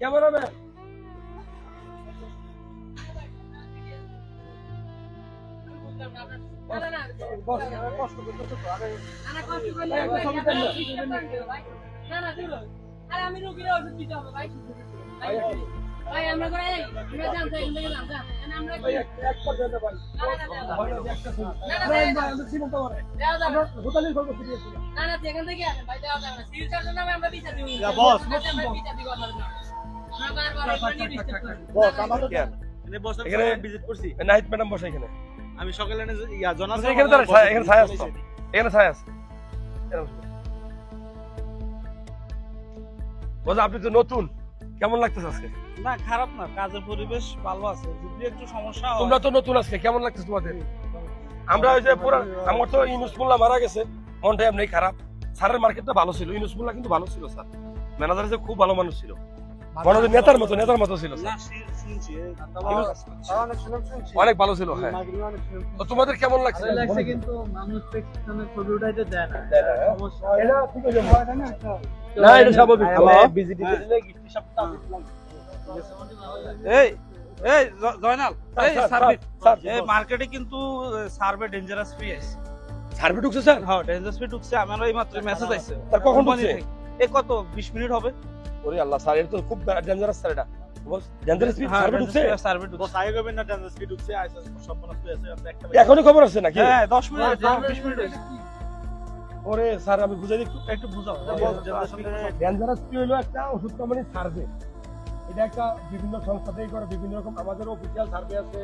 Cameraman বস কষ্ট করতেছো তো আরে। আমি রুগীরা ওষুধ দিতে হবে ভাই। ভাই আমরা করে এই আমরা জানতে এখান থেকে জানতে আমরা ভাই এক এক পর্যায়ে ভাই। ভাই একটা শুনুন আমরা সীমান্ত মারে দেওয়া আমরা হোটেলের খবর দিয়েছি না না এখান থেকে আসেন ভাই দেওয়া যাবে না। নামে আমরা বিচার দিব। boss, আমরা বিচার দিব আপনার এখানে বসার এখানে- পরে ভিজিট করছি। নাইট ম্যাডাম বসে এখানে। আমি সকালে ইয়া জনা এখানে দাঁড়া, এখানে ছায়া আছে তো। এখানে ছায়া আছে। বলছে আপনি তো নতুন। কেমন লাগতেছে আজকে? না খারাপ না কাজের পরিবেশ ভালো আছে। যদি একটু সমস্যা হয় তোমরা তো নতুন আজকে কেমন লাগতেছে তোমাদের? আমরা ওই যে পুরো আমার তো ইউনুসমুল্লাহ মারা গেছে মনটা এমনি খারাপ। স্যারের মার্কেটটা ভালো ছিল ইউনুসমুল্লাহ কিন্তু ভালো ছিল স্যার। ম্যানেজার যে খুব ভালো মানুষ ছিল। মনে নেতার মতো নেতার মতো ছিল অনেক ভালো ছিল হ্যাঁ। তো তোমাদের কেমন লাগছে? লাগছে কিন্তু মানুষ ছবি উঠাইতে দেয় না। এটা ঠিক আছে। না এটা স্বাভাবিক। এই এই জয়নাল এই সার্ভে এই মার্কেটে কিন্তু সার্ভে ডেঞ্জারাস ফ্রি আছে। সার্ভে ঢুকছে স্যার? হ্যাঁ ডেঞ্জারাস ফ্রি ঢুকছে আমার এই মাত্র মেসেজ আইছে। তার কখন ঢুকছে? থেকে। কত 20 মিনিট হবে? ওরে আল্লাহ স্যার এটা তো খুব ডেঞ্জারাস স্যার এটা। হ্যাঁ সার্ভে ঢুকছে সার্ভে ঢুকছে। বস আগে করবেন না ডান্স স্পিড উঠছে আইসা সব আছে আমরা একটা এখনই খবর আছে নাকি? হ্যাঁ 10 মিনিট 20 মিনিট হয়েছে। ওরে স্যার আমি বুঝাই দিই একটু একটু বুঝাও। ডেঞ্জারাস কি হলো একটা ওষুধ কোম্পানির সার্ভে এটা একটা বিভিন্ন সংস্থা থেকে করে বিভিন্ন রকম আমাদের অফিসিয়াল সার্ভে আছে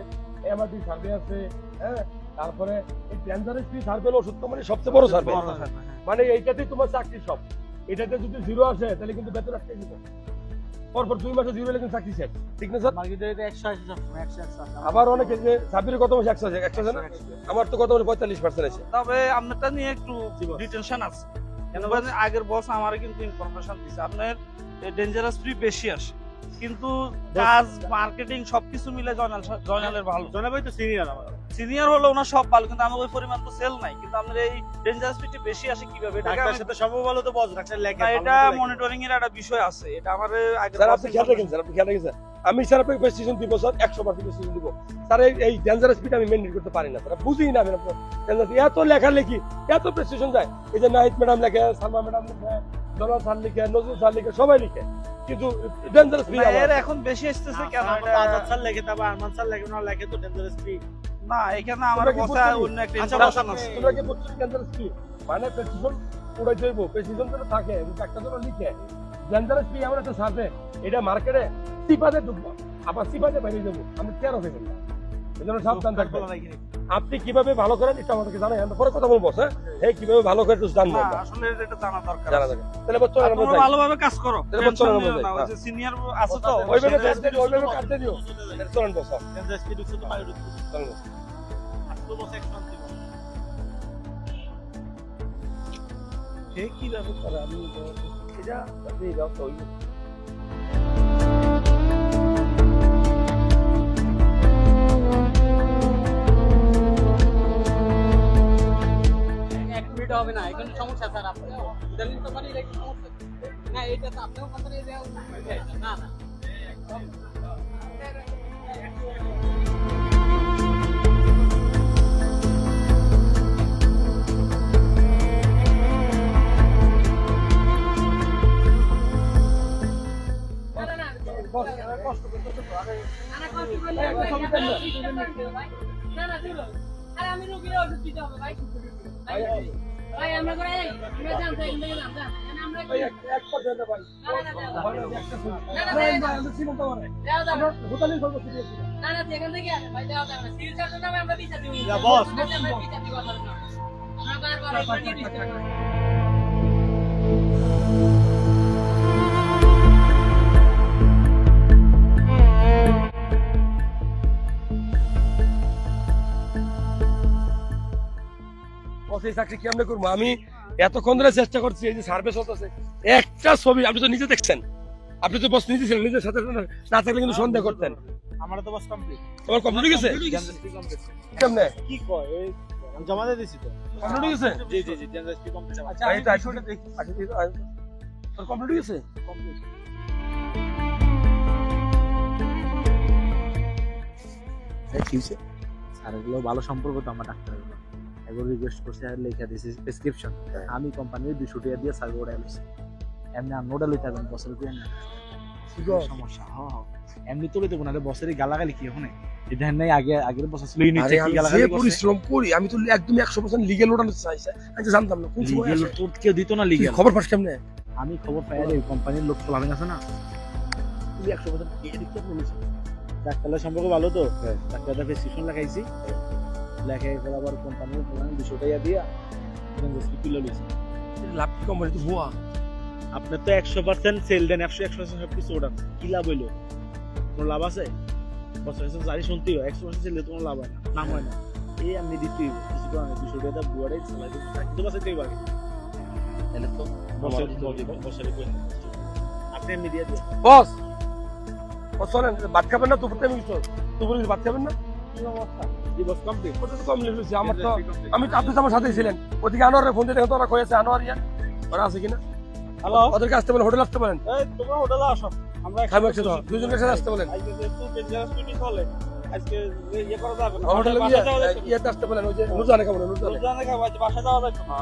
এমআরটি সার্ভে আছে হ্যাঁ? তারপরে এই ডেঞ্জারাস কি সার্ভে হলো ওষুধ কোম্পানির সবচেয়ে বড় সার্ভে বড় সার্ভে, হ্যাঁ। মানে এইটাতেই তোমার চাকরি সব। এটাতে যদি জিরো আসে তাহলে কিন্তু বেতন আটকে দিবে। পরপর দুই মাসে জিরো লেগে চাকরি শেষ। ঠিক না স্যার? আবার অনেকে যে সাবির কত মাসে একশো আছে একশো আছে না? আমার তো কত মাসে পঁয়তাল্লিশ পার্সেন্ট আছে। তবে আপনারটা নিয়ে একটু ডিটেনশন আছে। কেন আগের বস আমার কিন্তু ইনফরমেশন দিছে আপনার ডেঞ্জারাস ফ্রি বেশি আসে। কিন্তু কাজ মার্কেটিং সবকিছু মিলে জয়নাল জয়নালের ভালো। জনাবাই তো সিনিয়র আমার। সিনিয়র হলো ওনার সব ভালো কিন্তু আমার ওই পরিমাণ তো সেল নাই। কিন্তু আপনার এই ডেঞ্জারাস ফ্রিটি বেশি আসে কীভাবে? এটাকে ডাক্তার সাথে সম্ভব হলো তো বস ডাক্তার লেখে না, এটা মনিটরিং এর একটা বিষয় আছে। এটা আমার আগে স্যার আপনি খেয়াল রাখেন স্যার আপনি খেয়াল রাখেন স্যার। আমি স্যার আপনাকে প্রেসক্রিপশন দিব স্যার একশো পার্সেন্ট প্রেসক্রিপশন দিব। স্যার এই এই ডেঞ্জারাস স্পিড আমি মেনটেন করতে পারি না স্যার। বুঝি না আমি আপনার এত লেখালেখি এত প্রেসক্রিপশন যায় এই যে নাহিদ ম্যাডাম লেখে সালমা ম্যাডাম লিখে স্যার লিখে নজরুল স্যার লিখে সবাই লিখে। কিন্তু ডেঞ্জারাস না, এর এখন বেশি আসতেছে কেন এটা- আজাদ স্যার লেখে তারপর আরমান স্যার লেখে না লেখে তো ডেঞ্জারাস স্পিড না এখানে আমার কথা অন্য একটা আচ্ছা, ইনফরমেশন আছে। তোমরা কি বুঝছ ডেঞ্জারাস স্পিড মানে প্রেসক্রিপশন উড়াই যাইব প্রেসক্রিপশন যেন থাকে একটা যেন লিখে। ডেঞ্জারাস একটা সার্ভে এটা মার্কেটে সিপাতে ঢুকবো আবার সিপাতে বাইরে যাব আমি কেন হয়ে না এই সাবধান থাকবেন। আপনি কীভাবে ভালো করেন এটা আমাদেরকে জানাই। আমরা পরে কথা বলব হ্যাঁ কীভাবে ভালো করে একটু জানব আসলে এটা জানা দরকার জানা। তাহলে বচ্চন আর আমরা যাই। ভালোভাবে কাজ করো। তাহলে টেনশন বচ্চন আমরা যাই, ওই যে সিনিয়র আছে তো ওইভাবে কাটতে দিও ওইভাবে কাটতে দিও। চলেন বস তো চলেন বস। বস কীভাবে করে আমি এটা ব্যবস্থা হইল হবে না এখানে সমস্যা স্যার আপনার ইদানিং তো মানে একটু সমস্যা না এটা তো আপনার কোম্পানি না না না, আমি রুগীরা ওষুধ দিতে হবে, ভাই। আমরা বিচার দিব। জন্য। আমরা বারবার এই চাকরি কেমনে করব? আমি এতক্ষণ ধরে চেষ্টা করছি এই যে সার্ভে চলতেছে। একটা ছবি আপনি তো নিজে দেখছেন। আপনি তো বস নিজে ছিলেন নিজের সাথে না থাকলে কিন্তু সন্দেহ করতেন। আচ্ছা, আচ্ছা, ভালো সম্পর্ক তো আমার ডাক্তার এগুলো রিকোয়েস্ট করছে আর লেখা দিয়েছে প্রেসক্রিপশন আমি কোম্পানির দুশো টাকা দিয়ে স্যার ওটা লইছি এমনি আমি ওটা লইতে পারবেন বছর দিয়ে সমস্যা হ। এমনি তো না বছরে গালাগালি কি ওখানে এটা নাই আগে আগের বছর ছিল ইউনিট আরে কি যে গালাগালি পরিশ্রম করি আমি তো একদম একশো পার্সেন্ট লিগেল ওঠানো চাইছে আমি তো জানতাম না কোন তোর কেউ দিত না লিগেল খবর পাস কেমনে? আমি খবর পাই আর কোম্পানির লোক ফলাবেন আছে না। এদিক থেকে নিয়েছিস। ডাক্তারের সম্পর্ক ভালো তো? ডাক্তারটা প্রেসক্রিপশন লেখাইছি লেখাই পর আবার কোম্পানির প্রধান দুশো টাকা দিয়া। ইন্ডাস্ট্রি তুলে লইছি লাভ কি কোম্পানি তো ভুয়া। আপনার তো একশো পার্সেন্ট সেল দেন একশো একশো পার্সেন্ট সব কিছু ওঠান কি লাভ হইল? কোনো লাভ আছে? বছর বছর জানি শুনতেই হয়। একশো পার্সেন্ট সেল তোমার লাভ হয় না। নাম হয় না। এই আমি দিতেই কিছু করার নেই। দুশো টাকা বুয়ারাই চালাই দেবো। কিন্তু বাসে দেবো আগে তাহলে তো বছরে আপনি এমনি দিয়ে দিন। বস! বস ভাত খাবেন না? দুপুর টাইমে কিছু দুপুরে কিছু ভাত খাবেন না? জি বস কমপ্লিট ওটা তো আমার তো আমি তো আপনি তো আমার সাথেই ছিলেন ওদিকে আনোয়ারের ফোন দিয়ে দেখেন তো ওরা কয়েছে আনোয়ার ইয়া ওরা আছে কিনা হ্যালো ওদেরকে আসতে বলেন হোটেল আসতে বলেন এই তোমরা হোটেলে আসো। আমরা খাব একসাথে দুজনকে একসাথে আসতে বলেন। আজকে যেহেতু ডেঞ্জারাস ডিউটি চলে আজকে ইয়ে করা যাবে না। হোটেলে বাসায় যাওয়া যাবে ইয়েতে আসতে বলেন ওই যে নুরজানে খাব নুরজানে রোজানে খাব আজ যাওয়া যাবে না।